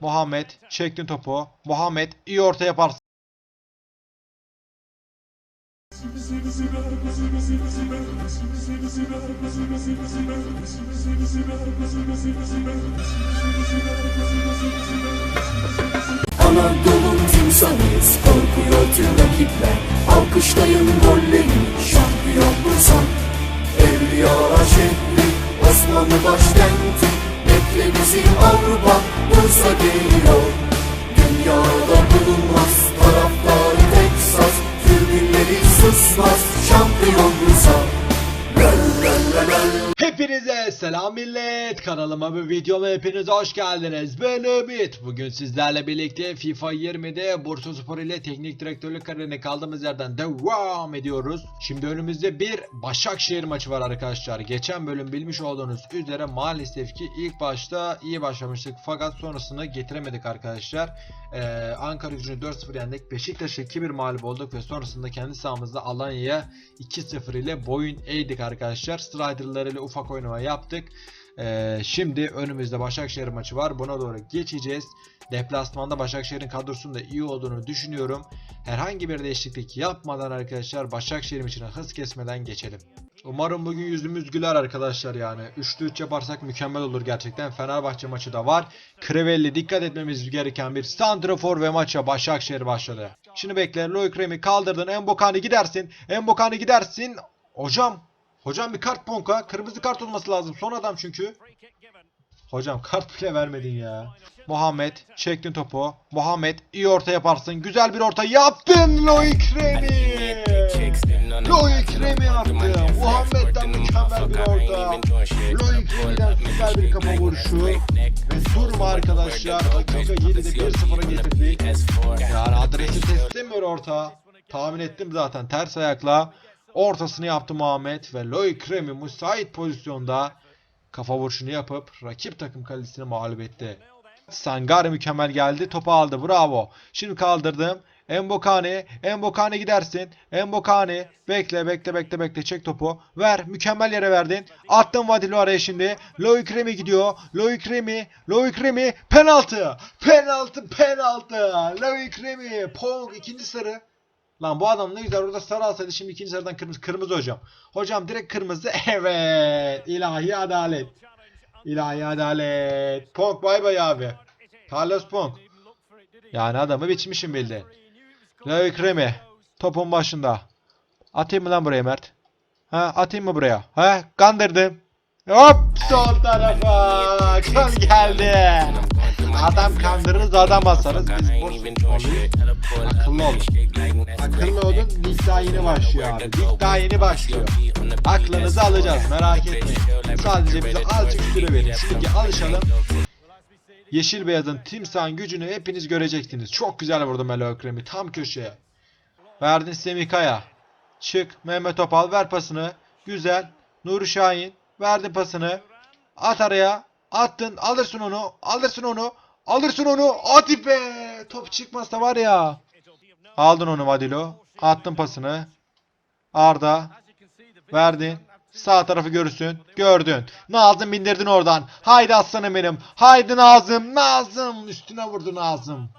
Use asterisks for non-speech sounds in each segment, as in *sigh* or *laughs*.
Muhammed çektin topu. Muhammed iyi orta yaparsın. Anadolu'nun timsahıyız Korkuyor tüm rakipler Alkışlayın gollerini Şampiyonluğuza Evliyalar şehri Osmanlı başkenti Bizi Avrupa Bursa geliyor. Dünyada bulunmaz Taraftarı Texas Tribünleri susmaz la la la Hepinize selam millet. Kanalıma ve videoma hepiniz hoş geldiniz. Ben Ümit. Bugün sizlerle birlikte FIFA 20'de Bursaspor ile teknik direktörlük kariyerine kaldığımız yerden devam ediyoruz. Şimdi önümüzde bir Başakşehir maçı var arkadaşlar. Geçen bölüm bilmiş olduğunuz üzere maalesef ki ilk başta iyi başlamıştık fakat sonrasını getiremedik arkadaşlar. Ee, Ankara gücünü 4-0 yendik. Beşiktaş'ı 2-1 mağlup olduk ve sonrasında kendi sahamızda Alanya'ya 2-0 ile boyun eğdik arkadaşlar. Strider'larıyla ufak oynama yaptık. Ee, şimdi önümüzde Başakşehir maçı var. Buna doğru geçeceğiz. Deplasmanda Başakşehir'in kadrosunun da iyi olduğunu düşünüyorum. Herhangi bir değişiklik yapmadan arkadaşlar Başakşehir maçına hız kesmeden geçelim. Umarım bugün yüzümüz güler arkadaşlar yani. 3'lü 3 yaparsak mükemmel olur gerçekten. Fenerbahçe maçı da var. Krevelli dikkat etmemiz gereken bir santrafor ve maça Başakşehir başladı. Şimdi bekle. Loic Remy kaldırdın. Embokani gidersin. Embokani gidersin. Hocam. Hocam bir kart Ponka. Kırmızı kart olması lazım. Son adam çünkü. Hocam kart bile vermedin ya. Muhammed çektin topu. Muhammed iyi orta yaparsın. Güzel bir orta yaptın Loic Remy. Loic Remy yaptı. Muhammed'den mükemmel bir orta. Loic Remy'den süper bir kafa vuruşu. Ve durma arkadaşlar. Dakika 7'de 1-0'a getirdik. Yani adresi bir orta. Tahmin ettim zaten ters ayakla. Ortasını yaptı Muhammed ve Loic Remy müsait pozisyonda kafa vuruşunu yapıp rakip takım kalesini mağlup etti. Sangare mükemmel geldi. Topu aldı. Bravo. Şimdi kaldırdım. Embokane. Embokane gidersin. Embokane. Bekle bekle bekle bekle. Çek topu. Ver. Mükemmel yere verdin. Attın Vadilo araya şimdi. Loic Remy gidiyor. Loic Remy. Loic Remy. Penaltı. Penaltı. Penaltı. Loic Remy. Pong. ikinci sarı. Lan bu adam ne güzel orada sarı alsaydı şimdi ikinci sarıdan kırmızı. Kırmızı hocam. Hocam direkt kırmızı. *laughs* Evet. İlahi adalet. İlahi adalet. Pong bay bay abi. Carlos Pong. Yani adamı biçmişim bildi. Loic Remy. Topun başında. Atayım mı lan buraya Mert? Ha atayım mı buraya? Ha kandırdım. Hop sol tarafa. Gol geldi. Adam kandırırız adam asarız. Biz boş futboluyuz. Akıllı olun. Akıllı olun. Lig daha yeni başlıyor abi. Lig daha yeni başlıyor. Aklınızı alacağız merak etmeyin. Sadece bize azıcık süre verin. Lige alışalım. Yeşil beyazın timsahın gücünü hepiniz göreceksiniz. Çok güzel vurdu Melo Ekrem'i tam köşeye. Verdin Semikaya. Çık Mehmet Topal ver pasını. Güzel. Nuri Şahin verdin pasını. At araya. Attın. Alırsın onu. Alırsın onu. Alırsın onu. Hadi be. Top çıkmazsa var ya. Aldın onu Vadilo. Attın pasını. Arda. Verdin. Sağ tarafı görürsün. Gördün. Nazım bindirdin oradan. Haydi aslanım benim. Haydi Nazım. Nazım. Üstüne vurdu Nazım.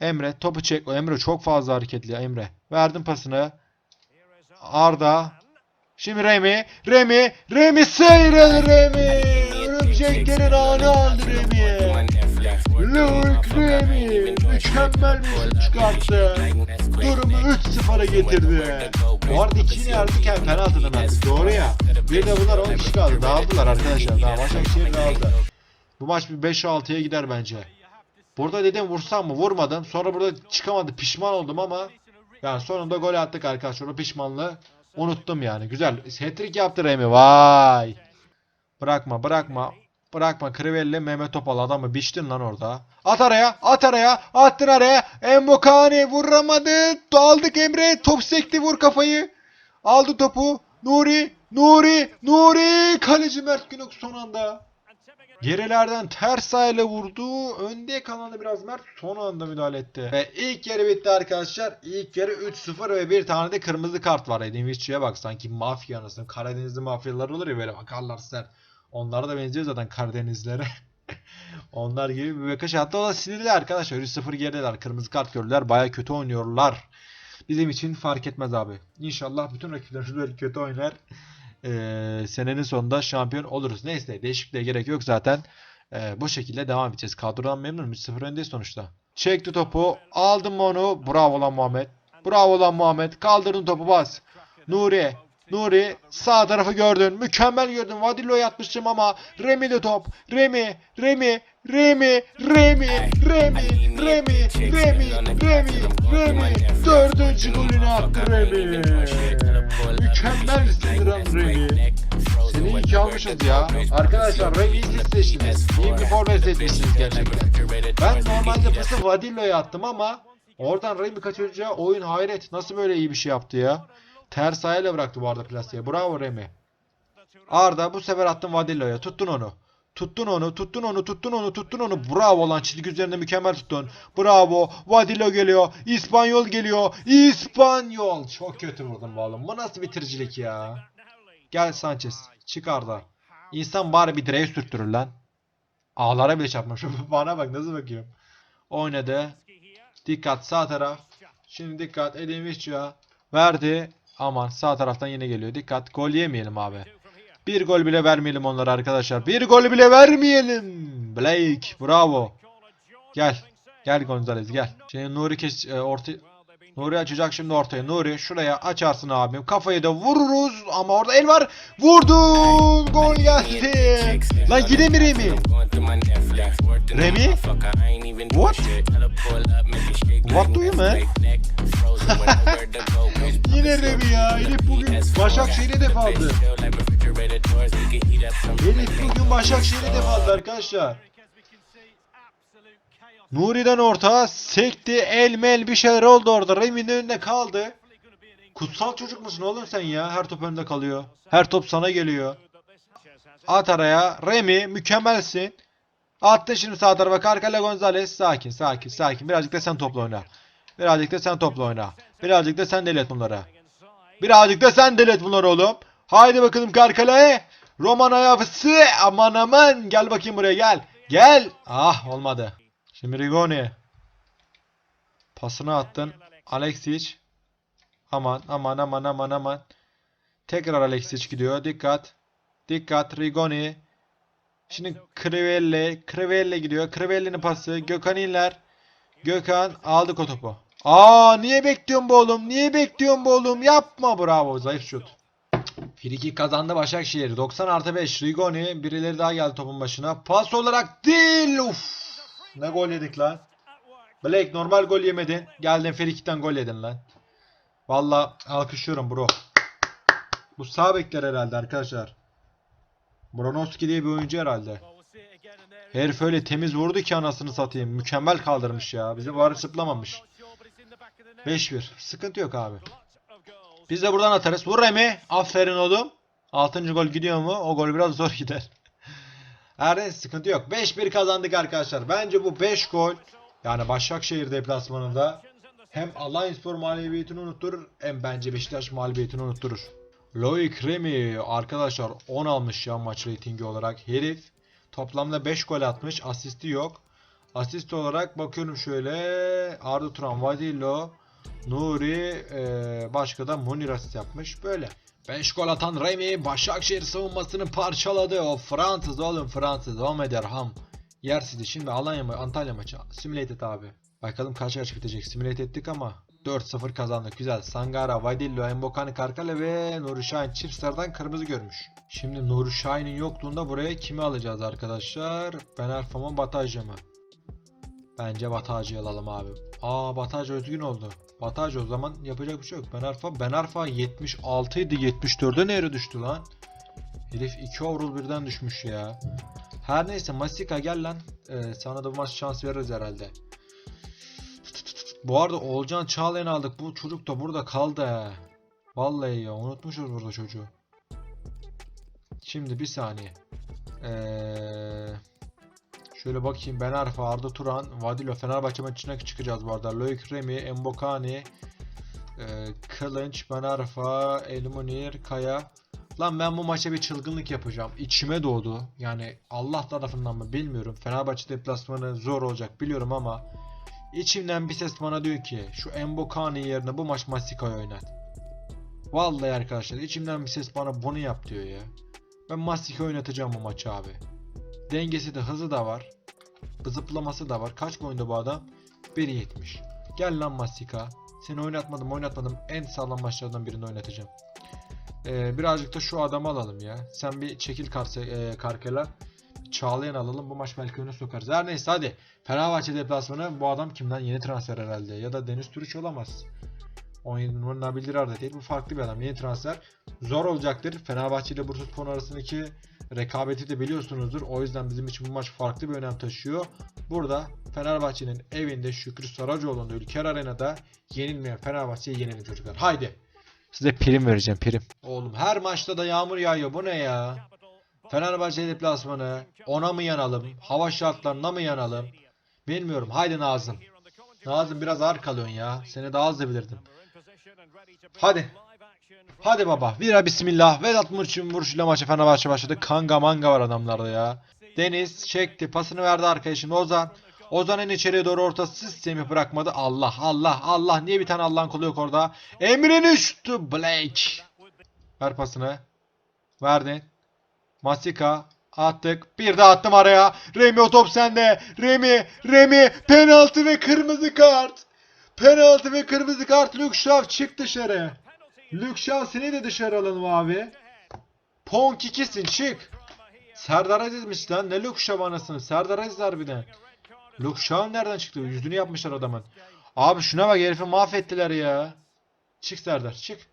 Emre topu çek. Emre çok fazla hareketli Emre. Verdin pasını. Arda. Şimdi Remi. Remi. Remi seyrel Remi. Örümceklerin anı aldı Remi. Luke Remi. Mükemmel bir şut çıkarttı. Durumu 3-0'a getirdi. Bu arada ikini yerdiken penaltıdan attık. Doğru ya. Bir de bunlar 10 kişi kaldı. Dağıldılar arkadaşlar. Daha Başakşehir dağıldı. Bu maç bir 5-6'ya gider bence. Burada dedim vursam mı vurmadım. Sonra burada çıkamadı. Pişman oldum ama yani sonunda gol attık arkadaşlar. O pişmanlığı unuttum yani. Güzel. Hat-trick yaptı Remi. Vay. Bırakma bırakma. Bırakma Crivelli Mehmet Topal adamı biçtin lan orada. At araya at araya attın araya. Embokani vuramadı. Aldık Emre. Top sekti vur kafayı. Aldı topu. Nuri. Nuri. Nuri. Kaleci Mert Günok son anda. Gerilerden ters ayağıyla vurdu. Önde kalanı biraz Mert son anda müdahale etti. Ve ilk yarı bitti arkadaşlar. İlk yarı 3-0 ve bir tane de kırmızı kart var. Edin Visci'ye bak sanki mafya anasını. Karadenizli mafyalar olur ya böyle bakarlar sert. Onlara da benziyor zaten Karadenizlere. *laughs* Onlar gibi bir bakış. Hatta o da sinirli arkadaşlar. 3-0 gerideler. Kırmızı kart gördüler. Baya kötü oynuyorlar. Bizim için fark etmez abi. İnşallah bütün rakiplerimiz böyle kötü oynar. Ee, senenin sonunda şampiyon oluruz. Neyse değişikliğe gerek yok zaten. Ee, bu şekilde devam edeceğiz. Kadrodan memnunum. 3-0 öndeyiz sonuçta. Çekti topu. Aldım onu. Bravo lan Muhammed. Bravo lan Muhammed. Kaldırdın topu bas. Nuri. Nuri sağ tarafı gördün. Mükemmel gördün. Vadillo'ya atmıştım ama Remi de top. Remi, Remi, Remi, Remi, Remi, Remi, Remi, Remi, Remi. Dördüncü golünü attı Remi. Mükemmelsin lan Remi. Seni iyi almışız ya. Arkadaşlar Remi'yi siz seçtiniz. İyi bir forvet seçmişsiniz gerçekten. Ben normalde pası Vadillo'ya attım ama oradan Remi kaçırınca oyun hayret. Nasıl böyle iyi bir şey yaptı ya? Ters ayağıyla bıraktı bu arada plastiğe. Bravo Remi. Arda bu sefer attın Vadillo'ya. Tuttun onu. Tuttun onu, tuttun onu, tuttun onu, tuttun onu. Bravo lan çizgi üzerinde mükemmel tuttun. Bravo. Vadillo geliyor. İspanyol geliyor. İspanyol. Çok kötü vurdum bu oğlum. Bu nasıl bitiricilik ya? Gel Sanchez. Çık Arda. İnsan bari bir direğe sürttürür lan. Ağlara bile çarpmış. *laughs* Bana bak nasıl bakıyorum. Oynadı. Dikkat sağ taraf. Şimdi dikkat Edin Visca. Verdi. Aman sağ taraftan yine geliyor. Dikkat. Gol yemeyelim abi. Bir gol bile vermeyelim onlara arkadaşlar. Bir gol bile vermeyelim. Blake. Bravo. Gel. Gel Gonzalez gel. Şimdi Nuri kes e, orta Nuri açacak şimdi ortaya. Nuri şuraya açarsın abim. Kafayı da vururuz ama orada el var. Vurdun. Gol geldi. Lan yine mi Remi? Remi? What? What do you man? Yine Remi ya. Elif bugün Başakşehir'e def aldı. Elif bugün Başakşehir'e def aldı arkadaşlar. Nuri'den orta sekti el mel bir şeyler oldu orada. Remi'nin önünde kaldı. Kutsal çocuk musun oğlum sen ya? Her top önünde kalıyor. Her top sana geliyor. At araya. Remi mükemmelsin. Attın şimdi sağ tarafa. Carcala Gonzalez. Sakin sakin sakin. Birazcık da sen topla oyna. Birazcık da sen topla oyna. Birazcık da sen delet bunları. Birazcık da sen delet bunları oğlum. Haydi bakalım Carcala'ya. Roman ayağısı. Aman aman. Gel bakayım buraya gel. Gel. Ah olmadı. Şimdi Rigoni. Pasını attın. Alexic. Aman aman aman aman aman. Tekrar Alexic gidiyor. Dikkat. Dikkat. Rigoni. Şimdi Crivelle. Crivelle gidiyor. Crivelle'nin pası. Gökhan İnler. Gökhan aldık o topu. Aa niye bekliyorsun bu oğlum? Niye bekliyorsun bu oğlum? Yapma bravo. Zayıf şut. Friki kazandı Başakşehir. 90 artı 5. Rigoni. Birileri daha geldi topun başına. Pas olarak değil. Uf. Ne gol yedik lan. Blake normal gol yemedin. Geldin Frikik'ten gol yedin lan. Valla alkışlıyorum bro. Bu sağ bekler herhalde arkadaşlar. Bronowski diye bir oyuncu herhalde. Herif öyle temiz vurdu ki anasını satayım. Mükemmel kaldırmış ya. Bizi var zıplamamış. 5-1. Sıkıntı yok abi. Biz de buradan atarız. Vur Remi. Aferin oğlum. 6. gol gidiyor mu? O gol biraz zor *laughs* gider. Her neyse sıkıntı yok. 5-1 kazandık arkadaşlar. Bence bu 5 gol yani Başakşehir deplasmanında hem Alanyaspor mağlubiyetini unutturur hem bence Beşiktaş mağlubiyetini unutturur. Loic Remy arkadaşlar 10 almış ya maç reytingi olarak. Herif toplamda 5 gol atmış. Asisti yok. Asist olarak bakıyorum şöyle. Arda Turan, Vadillo, Nuri, eee, başka da Munir asist yapmış. Böyle. 5 gol atan Remy Başakşehir savunmasını parçaladı. O Fransız oğlum Fransız. Omederham. Yer sizi. Şimdi Alanya mı Antalya maçı. Simulated abi. Bakalım kaç kaç bitecek. Simulate ettik ama 4-0 kazandık. Güzel. Sangara, Vadillo, Embokani, Karkale ve Nuri Şahin çift sarıdan kırmızı görmüş. Şimdi Nuri Şahin'in yokluğunda buraya kimi alacağız arkadaşlar? Ben Arfa mı Batajı mı? Bence Batacı'yı alalım abi. Aa Batacı özgün oldu. Batacı o zaman yapacak bir şey yok. Ben Arfa, Ben Arfa 76 idi 74'e nereye düştü lan? Herif 2 overall birden düşmüş ya. Her neyse Masika gel lan. Ee, sana da bu maç şans veririz herhalde. Bu arada Olcan Çağlayan'ı aldık. Bu çocuk da burada kaldı. Vallahi ya unutmuşuz burada çocuğu. Şimdi bir saniye. Eee... Şöyle bakayım Ben Arfa, Arda Turan, Vadilo, Fenerbahçe maçına çıkacağız bu arada. Loic Remy, Embokani, e, Kılınç, Ben Arfa, El Munir, Kaya. Lan ben bu maça bir çılgınlık yapacağım. İçime doğdu. Yani Allah tarafından mı bilmiyorum. Fenerbahçe deplasmanı zor olacak biliyorum ama içimden bir ses bana diyor ki şu Embokani yerine bu maç Masika'yı oynat. Vallahi arkadaşlar içimden bir ses bana bunu yap diyor ya. Ben Masika oynatacağım bu maçı abi. Dengesi de hızı da var. Zıplaması da var. Kaç boyunda bu adam? 1.70. Gel lan Masika. Seni oynatmadım oynatmadım. En sağlam maçlardan birini oynatacağım. Ee, birazcık da şu adamı alalım ya. Sen bir çekil karse, e, Karkela. Çağlayan alalım. Bu maç belki öne sokarız. Her neyse hadi. Fenerbahçe deplasmanı. Bu adam kimden? Yeni transfer herhalde. Ya da Deniz Türüç olamaz. 17 numara Nabil Dirar da değil. Bu farklı bir adam. Yeni transfer. Zor olacaktır. Fenerbahçe ile Bursaspor arasındaki rekabeti de biliyorsunuzdur. O yüzden bizim için bu maç farklı bir önem taşıyor. Burada Fenerbahçe'nin evinde Şükrü Saracoğlu'nda Ülker Arena'da yenilmeyen Fenerbahçe'ye yenelim çocuklar. Haydi. Size prim vereceğim prim. Oğlum her maçta da yağmur yağıyor. Bu ne ya? Fenerbahçe deplasmanı. Ona mı yanalım? Hava şartlarına mı yanalım? Bilmiyorum. Haydi Nazım. Nazım biraz ağır kalıyorsun ya. Seni daha az bilirdim. Hadi. Hadi baba. Vira bismillah. Vedat Murç'un vuruşuyla maça Fenerbahçe başladı. Kanga manga var adamlarda ya. Deniz çekti. Pasını verdi arkadaşım Ozan. Ozan'ın içeriye doğru ortası Semih bırakmadı. Allah Allah Allah. Niye bir tane Allah'ın kulu yok orada? Emre'nin şutu Blake. Ver pasını. Verdin. Masika. Attık. Bir de attım araya. Remi o top sende. Remi. Remi. Penaltı ve kırmızı kart. Penaltı ve kırmızı kart. Shaw çık dışarı. Luke Shaw seni de dışarı alalım abi. Ponk ikisin çık. Serdar Aziz'miş lan. Ne Luke Shaw anasını. Serdar Aziz harbiden. Luke nereden çıktı? Yüzünü yapmışlar adamın. Abi şuna bak herifi mahvettiler ya. Çık Serdar çık.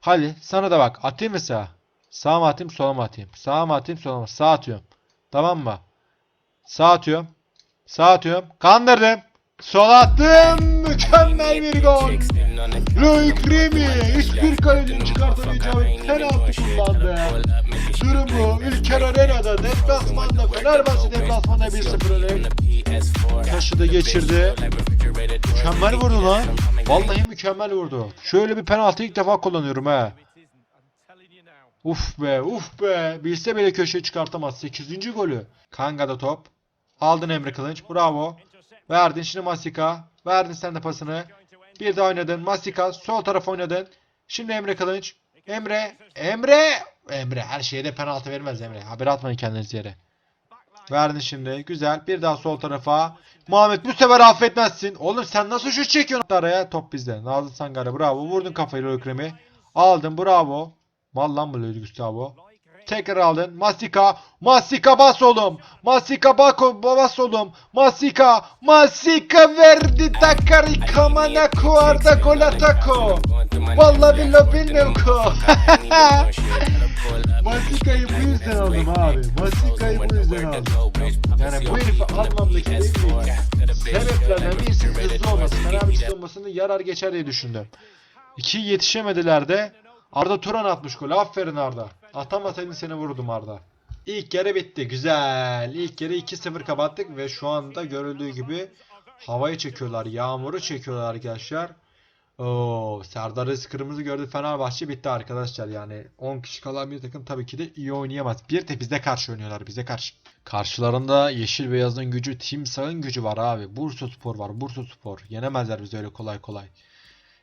Hadi sana da bak. Atayım mı sağa? Sağa mı atayım sola mı atayım? Sağa mı atayım sola mı? Sağ atıyorum. Tamam mı? Sağ atıyorum. Sağ atıyorum. Kandırdım. Sola attım. Mükemmel bir gol. Loic Remy hiçbir kalecinin çıkartamayacağı bir penaltı kullandı. Durum bu. Ülker Arena'da deplasmanda Fenerbahçe deplasmanda 1-0 öne. Taşıdı geçirdi. Mükemmel vurdu lan. Vallahi mükemmel vurdu. Şöyle bir penaltı ilk defa kullanıyorum ha. Uf be uf be. Bilse bile köşeye çıkartamaz. 8. golü. Kanga'da top. Aldın Emre Kılınç. Bravo. Verdin şimdi Masika. Verdin sen de pasını. Bir daha oynadın. Masika sol taraf oynadın. Şimdi Emre Kılınç. Emre. Emre. Emre her şeye de penaltı vermez Emre. Haber atmayın kendiniz yere. Verdin şimdi. Güzel. Bir daha sol tarafa. Muhammed bu sefer affetmezsin. Oğlum sen nasıl şut çekiyorsun araya? Top bizde. Nazlı Sangare bravo. Vurdun kafayı Lökrem'i. Aldın bravo. Mal lan bu Gustavo. Tekrar aldın. Masika. Masika bas oğlum. Masika bako bas oğlum. Masika. Masika verdi takari kamana kuarda gol atako. Vallahi billahi bilmiyorum ko. *laughs* Masika'yı bu yüzden aldım abi. Masika'yı bu yüzden aldım. Yani bu herifi almamdaki en büyük sebeplerden birisi hızlı olması. Fenerbahçe olmasını yarar geçer diye düşündüm. İki yetişemediler de Arda Turan atmış gol. Aferin Arda. Atamasaydın seni vurdum Arda. İlk yarı bitti. Güzel. İlk yarı 2-0 kapattık ve şu anda görüldüğü gibi havayı çekiyorlar. Yağmuru çekiyorlar arkadaşlar. Oo, Serdar Aziz kırmızı gördü Fenerbahçe bitti arkadaşlar yani 10 kişi kalan bir takım tabii ki de iyi oynayamaz. Bir de bize karşı oynuyorlar bize karşı. Karşılarında yeşil beyazın gücü, timsahın gücü var abi. Bursa Spor var, Bursa Spor. Yenemezler bizi öyle kolay kolay.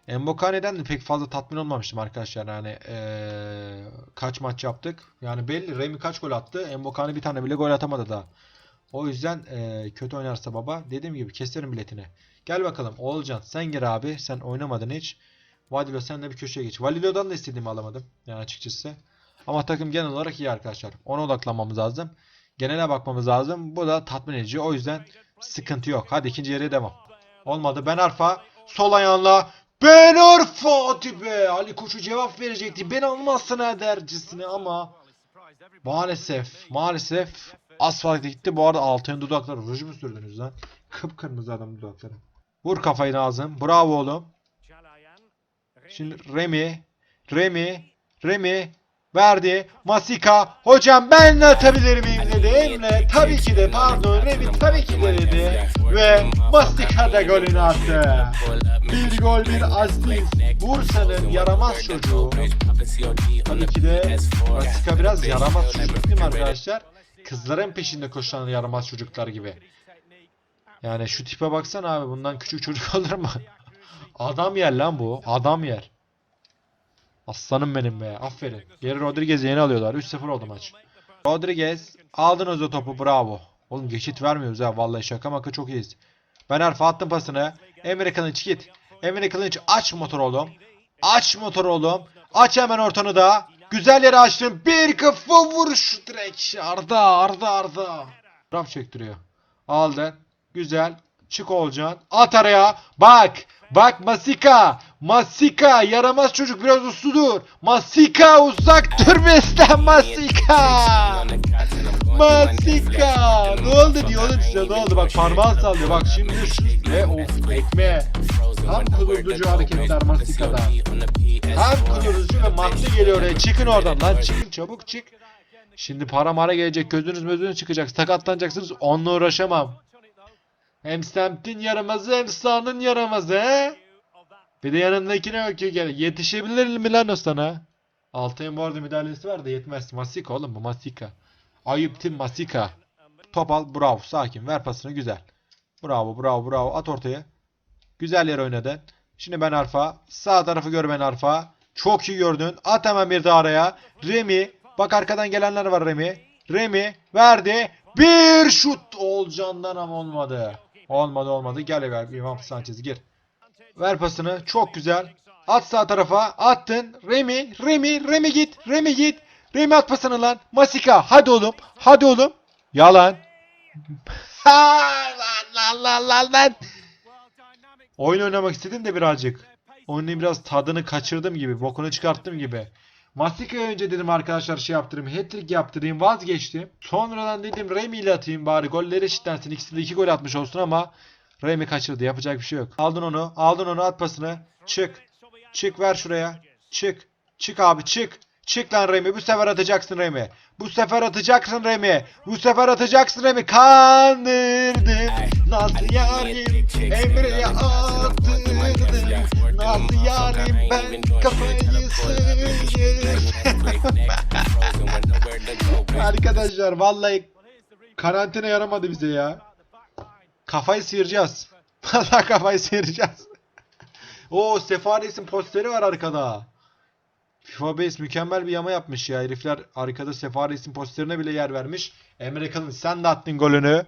Embokane'den de pek fazla tatmin olmamıştım arkadaşlar. Yani eee, kaç maç yaptık. Yani belli. Remy kaç gol attı. Embokane bir tane bile gol atamadı daha. O yüzden eee, kötü oynarsa baba dediğim gibi keserim biletini. Gel bakalım Oğulcan sen gir abi. Sen oynamadın hiç. Vadilo sen de bir köşeye geç. Valilo'dan da istediğimi alamadım. Yani açıkçası. Ama takım genel olarak iyi arkadaşlar. Ona odaklanmamız lazım. Genele bakmamız lazım. Bu da tatmin edici. O yüzden sıkıntı yok. Hadi ikinci yarıya devam. Olmadı. Ben Arfa sol ayağınla ben Arfa hadi. Ali Koç'u cevap verecekti. Ben almazsın dercisini ama maalesef maalesef asfalt gitti. Bu arada Altay'ın dudakları ruj mu sürdünüz lan? Kıpkırmızı adam dudakları. Vur kafayı Nazım. Bravo oğlum. Şimdi Remy. Remy. Remy. Verdi. Masika. Hocam ben de atabilir miyim Emre tabii ki de pardon Remi tabii ki de dedi ve Mastika da golünü attı. Bir gol bir asist. Bursa'nın yaramaz çocuğu. Tabii ki de Mastika biraz yaramaz çocuk değil mi arkadaşlar? Kızların peşinde koşan yaramaz çocuklar gibi. Yani şu tipe baksana abi bundan küçük çocuk *laughs* olur mu? Adam yer lan bu. Adam yer. Aslanım benim be. Aferin. Geri Rodriguez'i yeni alıyorlar. 3-0 oldu maç. Rodriguez aldınız o topu bravo. Oğlum geçit vermiyoruz ha vallahi şaka maka çok iyiyiz. Ben Arfa attım pasını. Emre Kılıç git. Emre Kılıç aç motor oğlum. Aç motor oğlum. Aç hemen ortanı da. Güzel yere açtım. Bir kafa vuruş direkt. Arda Arda Arda. Raf çektiriyor. Aldın. Güzel. Çık Olcan. At araya. Bak. Bak Masika. Masika. Yaramaz çocuk biraz uslu dur. Masika uzak dur bizden Masika. Masika. Ne oldu diyor oğlum size ne oldu bak parmağın sallıyor bak şimdi şu ve of ekme. Tam kudurducu hareketler Masika'da. Hem kudurducu ve madde geliyor oraya çıkın oradan lan çıkın çabuk çık. Şimdi para mara gelecek gözünüz gözünüz çıkacak sakatlanacaksınız onunla uğraşamam. Hem semtin yaramazı hem sahanın yaramazı he? Bir de yanındakine bakıyor gel. Yetişebilir mi lan o sana? Altay'ın bu arada müdahalesi var da yetmez. Masika oğlum bu Masika. Ayıp Tim Masika. Top al bravo sakin ver pasını güzel. Bravo bravo bravo at ortaya. Güzel yer oynadın. Şimdi ben Arfa. Sağ tarafı gör ben Arfa. Çok iyi gördün. At hemen bir de araya. Remi. Bak arkadan gelenler var Remi. Remi verdi. Bir şut Olcan'dan ama olmadı. Olmadı olmadı. Gel ver İmam Sanchez gir. Ver pasını. Çok güzel. At sağ tarafa. Attın. Remi. Remi. Remi git. Remi git. Remi at pasını lan. Masika. Hadi oğlum. Hadi oğlum. Yalan. *laughs* Lan lan lan lan lan. Oyun oynamak istedim de birazcık. Oyunun biraz tadını kaçırdım gibi. Bokunu çıkarttım gibi. Masika'ya önce dedim arkadaşlar şey yaptırayım. Hat-trick yaptırayım. Vazgeçtim. Sonradan dedim Remy ile atayım bari. Golleri eşitlensin. İkisi de iki gol atmış olsun ama Remy kaçırdı. Yapacak bir şey yok. Aldın onu. Aldın onu. At pasını. Çık. Çık ver şuraya. Çık. Çık abi çık. Çık lan Remy. Bu sefer atacaksın Remy. Bu sefer atacaksın Remy. Bu sefer atacaksın Remy. Kandırdım. Nasıl yarim Emre'ye attırdım. Nasıl yarim ben kafayı sıyırdım. *laughs* Arkadaşlar vallahi karantina yaramadı bize ya. Kafayı sıyıracağız. *laughs* Vallahi kafayı sıyıracağız. *laughs* Oo Sefares'in posteri var arkada. FIFA Base mükemmel bir yama yapmış ya. Herifler arkada Sefares'in posterine bile yer vermiş. Emre Kılınç sen de attın golünü.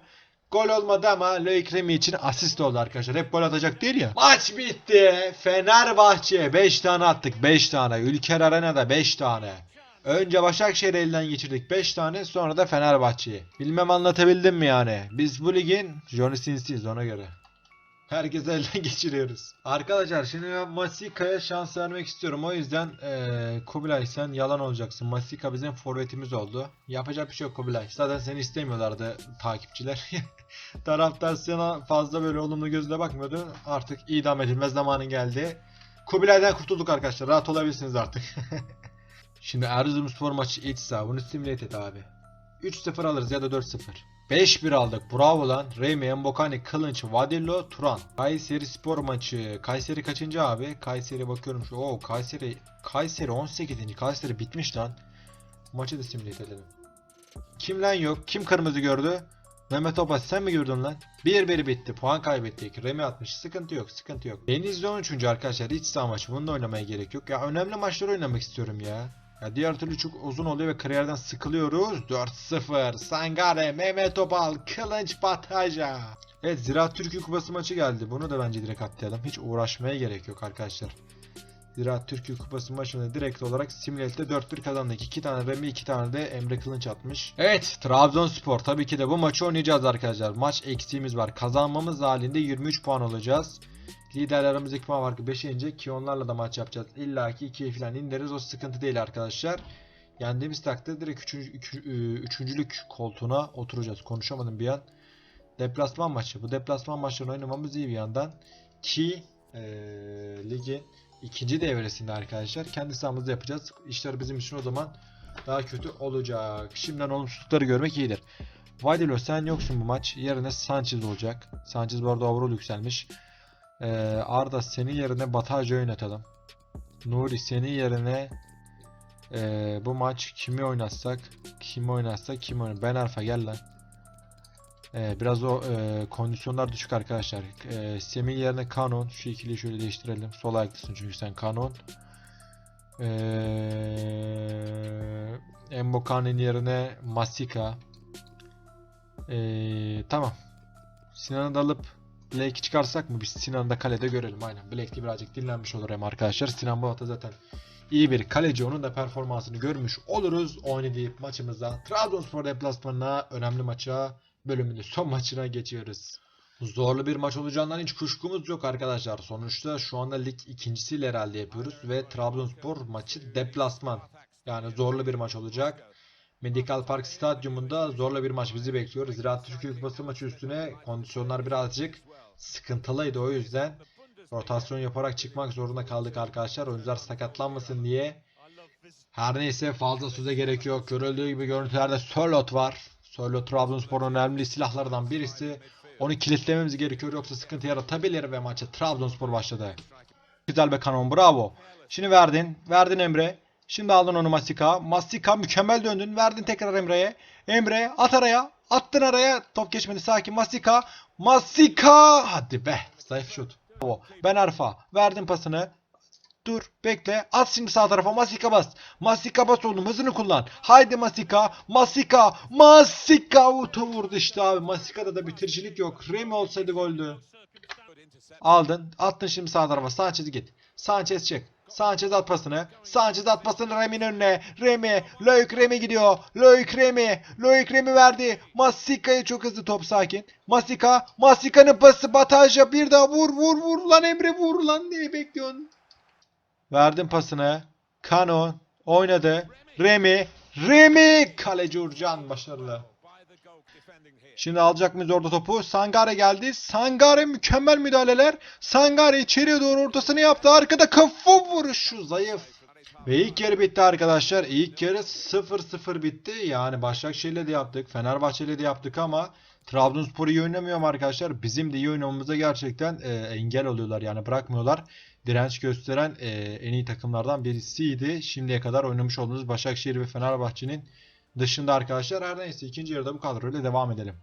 Gol olmadı ama Loic Remy için asist oldu arkadaşlar. Hep gol atacak değil ya. Maç bitti. Fenerbahçe 5 tane attık. 5 tane. Ülker Arena'da 5 tane. Önce Başakşehir'i elden geçirdik 5 tane sonra da Fenerbahçe'yi. Bilmem anlatabildim mi yani? Biz bu ligin Johnny Sins'iyiz ona göre. Herkese *laughs* elden geçiriyoruz. Arkadaşlar şimdi ben Masika'ya şans vermek istiyorum. O yüzden eee Kubilay sen yalan olacaksın. Masika bizim forvetimiz oldu. Yapacak bir şey yok Kubilay. Zaten seni istemiyorlardı takipçiler. *laughs* Taraftar sana fazla böyle olumlu gözle bakmıyordu. Artık idam edilme zamanı geldi. Kubilay'dan kurtulduk arkadaşlar. Rahat olabilirsiniz artık. *laughs* Şimdi Erzurumspor maçı iç saha. Bunu simüle abi. 3-0 alırız ya da 4-0. 5-1 aldık. Bravo lan. Remy, Mbokani, Kılınç, Vadillo, Turan. Kayseri spor maçı. Kayseri kaçıncı abi? Kayseri bakıyorum şu. Oo Kayseri. Kayseri 18. Kayseri bitmiş lan. Maçı da simüle edelim. Kim lan yok? Kim kırmızı gördü? Mehmet Topaz sen mi gördün lan? 1-1 bitti. Puan kaybettik. Remy atmış. Sıkıntı yok. Sıkıntı yok. Denizli 13. arkadaşlar. İç saha maçı. Bununla oynamaya gerek yok. Ya önemli maçları oynamak istiyorum ya. Ya diğer türlü çok uzun oluyor ve kariyerden sıkılıyoruz. 4-0. Sangare, Mehmet Topal, Kılınç Bataja. Evet Ziraat Türkiye Kupası maçı geldi. Bunu da bence direkt atlayalım. Hiç uğraşmaya gerek yok arkadaşlar. Ziraat Türkiye Kupası maçını direkt olarak Simulate'de 4-1 kazandık. 2 tane Remy 2 tane de Emre Kılınç atmış. Evet Trabzonspor tabii ki de bu maçı oynayacağız arkadaşlar. Maç eksiğimiz var. Kazanmamız halinde 23 puan olacağız. Liderler aramızdaki puan farkı 5'e inecek ki onlarla da maç yapacağız. İlla ki 2'ye falan ineriz o sıkıntı değil arkadaşlar. Yendiğimiz takdirde direkt 3. Üç, üçüncülük koltuğuna oturacağız. Konuşamadım bir an. Deplasman maçı. Bu deplasman maçlarını oynamamız iyi bir yandan. Ki eee ligin ikinci devresinde arkadaşlar kendi sahamızda yapacağız. İşler bizim için o zaman daha kötü olacak. Şimdiden olumsuzlukları görmek iyidir. Vaydilo sen yoksun bu maç. Yerine Sanchez olacak. Sanchez bu arada overall yükselmiş. Ee, Arda senin yerine Bataja oynatalım. Nuri senin yerine ee, bu maç kimi oynatsak? Kimi oynatsak? Kim oynar? Ben Arfa gel lan. Ee, biraz o e, kondisyonlar düşük arkadaşlar. Ee, Semih yerine Kanon. Şu ikiliyi şöyle değiştirelim. Sol ayaklısın çünkü sen Kanon. Ee, Mboka'nın yerine Masika. Ee, tamam. Sinan'ı da alıp Blake'i çıkarsak mı? Biz Sinan'ı da kalede görelim. Aynen. Blake de birazcık dinlenmiş olur hem arkadaşlar. Sinan Bolat'a zaten iyi bir kaleci. Onun da performansını görmüş oluruz. Oynadığı maçımızda Trabzonspor deplasmanına önemli maça bölümünün son maçına geçiyoruz. Zorlu bir maç olacağından hiç kuşkumuz yok arkadaşlar. Sonuçta şu anda lig ikincisiyle herhalde yapıyoruz ve Trabzonspor maçı deplasman. Yani zorlu bir maç olacak. Medical Park Stadyumunda zorlu bir maç bizi bekliyor. Ziraat Türkiye Kupası maçı üstüne kondisyonlar birazcık sıkıntılıydı o yüzden rotasyon yaparak çıkmak zorunda kaldık arkadaşlar. Oyuncular sakatlanmasın diye. Her neyse fazla söze gerek yok. Görüldüğü gibi görüntülerde Sörlot var. Sörlot Trabzonspor'un önemli silahlardan birisi. Onu kilitlememiz gerekiyor yoksa sıkıntı yaratabilir ve maça Trabzonspor başladı. Güzel be kanon bravo. Şimdi verdin. Verdin Emre. Şimdi aldın onu Masika. Masika mükemmel döndün. Verdin tekrar Emre'ye. Emre at araya. Attın araya. Top geçmedi sakin. Masika. Masika. Hadi be. Zayıf şut. Ben Arfa. Verdim pasını. Dur bekle. At şimdi sağ tarafa. Masika bas. Masika bas oğlum. Hızını kullan. Haydi Masika. Masika. Masika. Uta vurdu işte abi. Masika'da da bitiricilik yok. Remy olsaydı goldü. Aldın. Attın şimdi sağ tarafa. Sanchez git. Sanchez çık. Sanchez at pasını. Sanchez at pasını Remy'nin önüne. Remy. Loic Remy gidiyor. Loic Remy. Loic Remy verdi. Masika'ya çok hızlı top sakin. Masika. Masika'nın pası Bataja bir daha vur vur vur lan Emre vur lan diye bekliyorsun. Verdim pasını. Kanon oynadı. Remy. Remy. Kaleci Urcan başarılı. Şimdi alacak mıyız orada topu? Sangare geldi. Sangare mükemmel müdahaleler. Sangare içeriye doğru ortasını yaptı. Arkada kafa vuruşu zayıf. Ve ilk yarı bitti arkadaşlar. İlk yarı 0-0 bitti. Yani Başakşehir'le de yaptık. Fenerbahçe'yle de yaptık ama Trabzonspor iyi oynamıyor arkadaşlar? Bizim de iyi oynamamıza gerçekten e, engel oluyorlar. Yani bırakmıyorlar. Direnç gösteren e, en iyi takımlardan birisiydi. Şimdiye kadar oynamış olduğumuz Başakşehir ve Fenerbahçe'nin dışında arkadaşlar. Her neyse ikinci yarıda bu kadroyla devam edelim.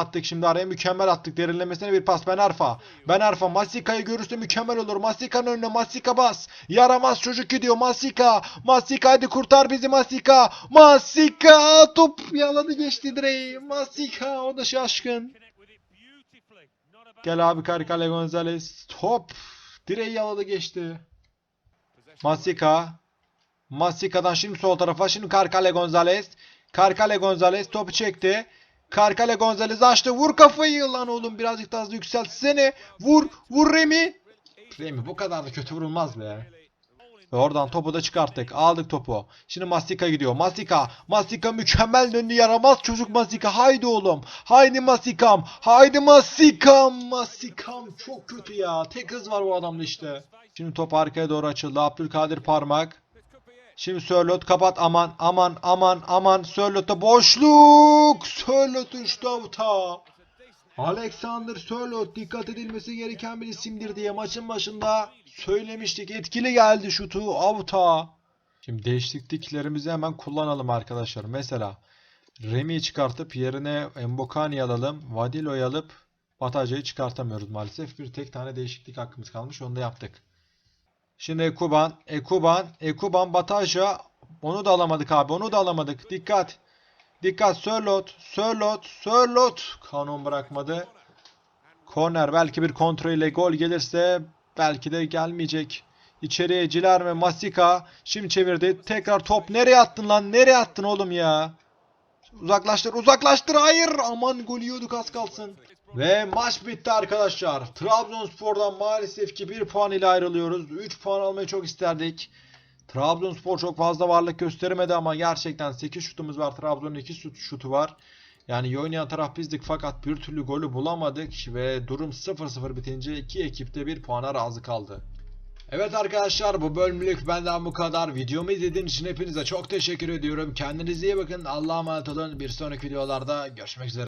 Attık şimdi araya mükemmel attık. Derinlemesine bir pas. Ben Arfa. Ben Arfa. Masika'yı görürse mükemmel olur. Masika'nın önüne Masika bas. Yaramaz çocuk gidiyor. Masika. Masika hadi kurtar bizi Masika. Masika top yaladı geçti direği. Masika o da şaşkın. Gel abi Karikale Gonzalez. Top direği yaladı geçti. Masika. Masika'dan şimdi sol tarafa. Şimdi Karkale Gonzalez. Karkale Gonzalez topu çekti. Karkale Gonzalez açtı. Vur kafayı lan oğlum. Birazcık daha hızlı yükseltsene. Vur. Vur Remi. Remi bu kadar da kötü vurulmaz be. Ve oradan topu da çıkarttık. Aldık topu. Şimdi Mastika gidiyor. Mastika. Mastika mükemmel döndü. Yaramaz çocuk Mastika. Haydi oğlum. Haydi Masikam. Haydi Masikam. Masikam çok kötü ya. Tek hız var bu adamda işte. Şimdi top arkaya doğru açıldı. Abdülkadir parmak. Şimdi Sörlot kapat aman aman aman aman. Sörlot'a boşluk. Sörlot uçtu avuta. Alexander Sörlot dikkat edilmesi gereken bir isimdir diye maçın başında söylemiştik. Etkili geldi şutu avuta. Şimdi değişikliklerimizi hemen kullanalım arkadaşlar. Mesela Remi'yi çıkartıp yerine Mbokani alalım. Vadilo'yu alıp Bataja'yı çıkartamıyoruz maalesef. Bir tek tane değişiklik hakkımız kalmış. Onu da yaptık Şimdi Ekuban, Ekuban, Ekuban, Bataja. Onu da alamadık abi. Onu da alamadık. Dikkat. Dikkat. Sörlot, Sörlot, Sörlot. Kanon bırakmadı. Korner belki bir kontrol ile gol gelirse belki de gelmeyecek. İçeriye Ciler ve Masika. Şimdi çevirdi. Tekrar top. Nereye attın lan? Nereye attın oğlum ya? Uzaklaştır, uzaklaştır. Hayır. Aman gol yiyorduk az kalsın. Ve maç bitti arkadaşlar. Trabzonspor'dan maalesef ki 1 puan ile ayrılıyoruz. 3 puan almayı çok isterdik. Trabzonspor çok fazla varlık gösteremedi ama gerçekten 8 şutumuz var. Trabzon'un 2 şut, şutu var. Yani oynayan taraf bizdik fakat bir türlü golü bulamadık ve durum 0-0 bitince iki ekip de 1 puana razı kaldı. Evet arkadaşlar bu bölümlük benden bu kadar. Videomu izlediğiniz için hepinize çok teşekkür ediyorum. Kendinize iyi bakın. Allah'a emanet olun. Bir sonraki videolarda görüşmek üzere.